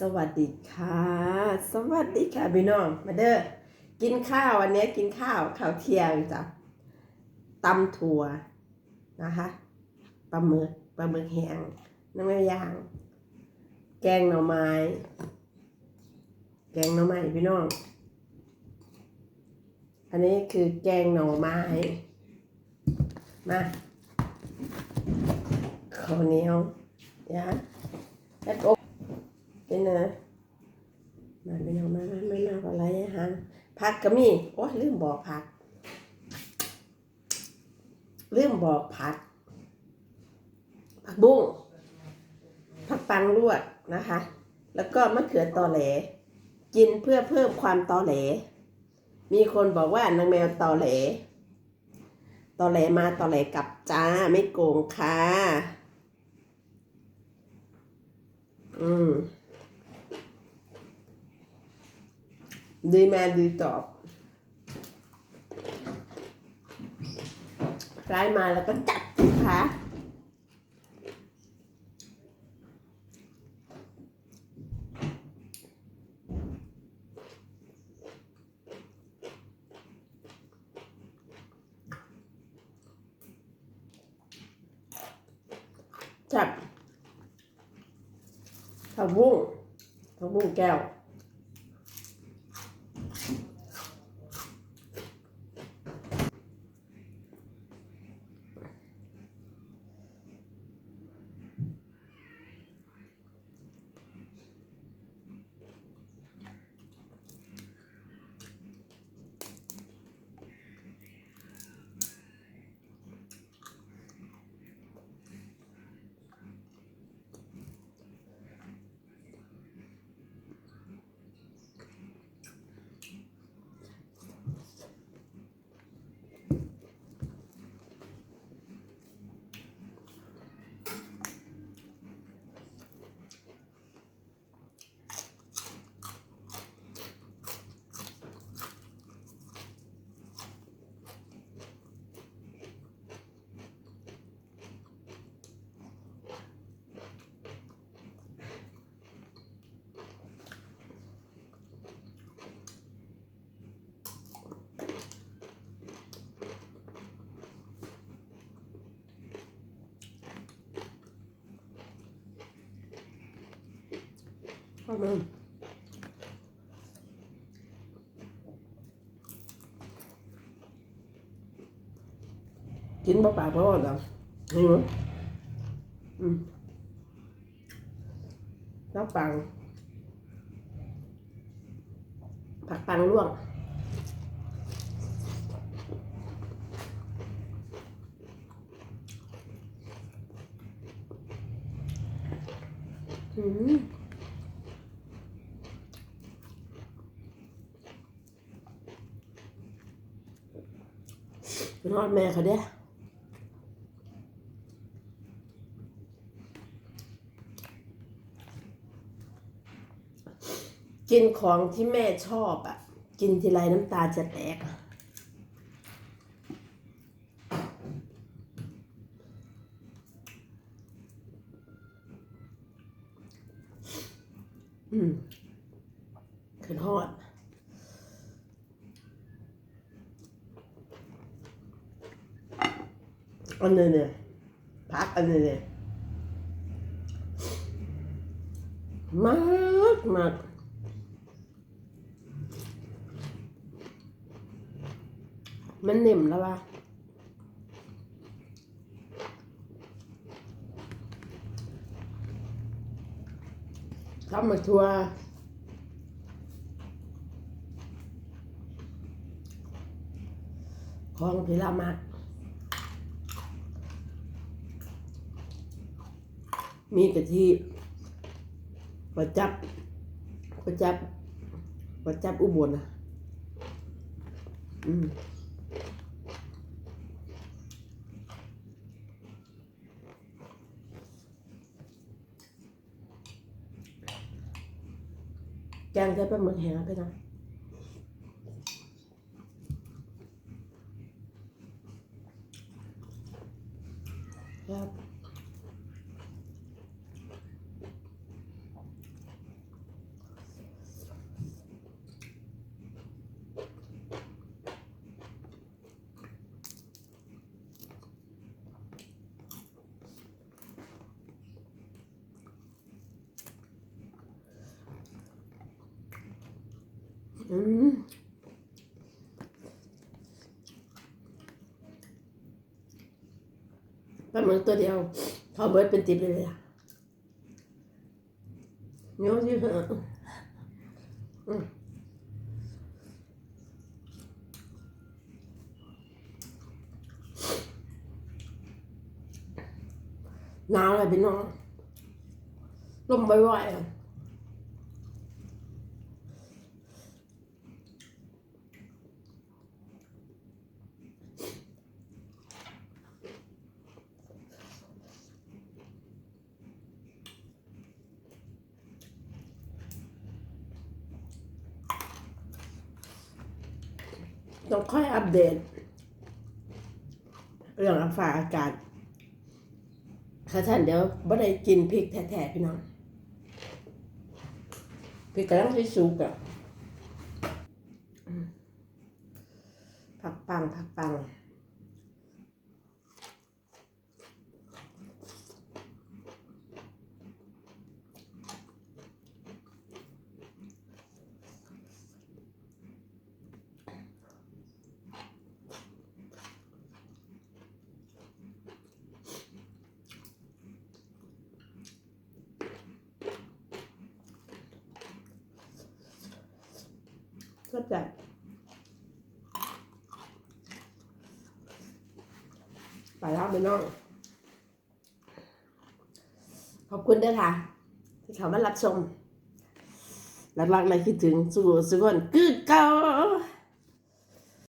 สวัสดีค่ะ สวัสดีค่ะพี่น้องมาเด้อกินข้าววันนี้กินข้าวข้าวเที่ยงจ้ะตำถั่วนะคะปลาหมึกปลาหมึกแห้งน้ำมันยาง แกงหน่อไม้ แกงหน่อไม้พี่น้อง อันนี้คือแกงหน่อไม้มาข้าวเหนียวยาแล้วก็ นนะมาไม่เอามามาไม่เอาอะไรฮะผักก็มีโอ้ยลืมบอกผักลืมบอกผักผักบุ้งผักปังลวกนะคะ แล้วก็มะเขือตอแหล กินเพื่อเพิ่มความตอแหล มีคนบอกว่านางแมวตอแหลตอแหลมาตอแหลกลับจ้าไม่โกงค่ะ อืม ดีแมาดีตอบร้ายมาแล้วก็จัดนะคะจับผักบุ้งผักบุ้งแก้ว กินบ่ปากบ่ว่าดอกนี่มั้งอืมแล้วปัง ผักปังลวกอืม นอดแม่เขาเด้กินของที่แม่ชอบอะ กินทีไรน้ำตาจะแตก อืมคือทอด อันนี้เนี่ยพักอันนี้เนี่ยมากมากมันเนิ่มแล้วว่ะทำมาทัวของพิรามาก มีกะทิประจับประจับประจับอุบลนะอืมแกงใช้ปลาหมึกแห้งไปนะครับ อืมปลาหมึกตัวเดียวพอเบิร์ดเป็นติบเลยอะเนื้อที่เหอะอืมหนาวเลยพี่น้องลมบ่อยๆอะ ต้องค่อยอัปเดต เรื่องอาฟ้าอากาศค่ะท่านเดี๋ยวบ่ได้กินพริกแท้ๆพี่น้องพริกกำลังที่สุกอะผักปังผักปัง ก็จะไปแล้วไปน้อง ขอบคุณด้วยค่ะ ที่เขามารับชมหลักๆเลยคิดถึงสู่สุกคนคือเก่า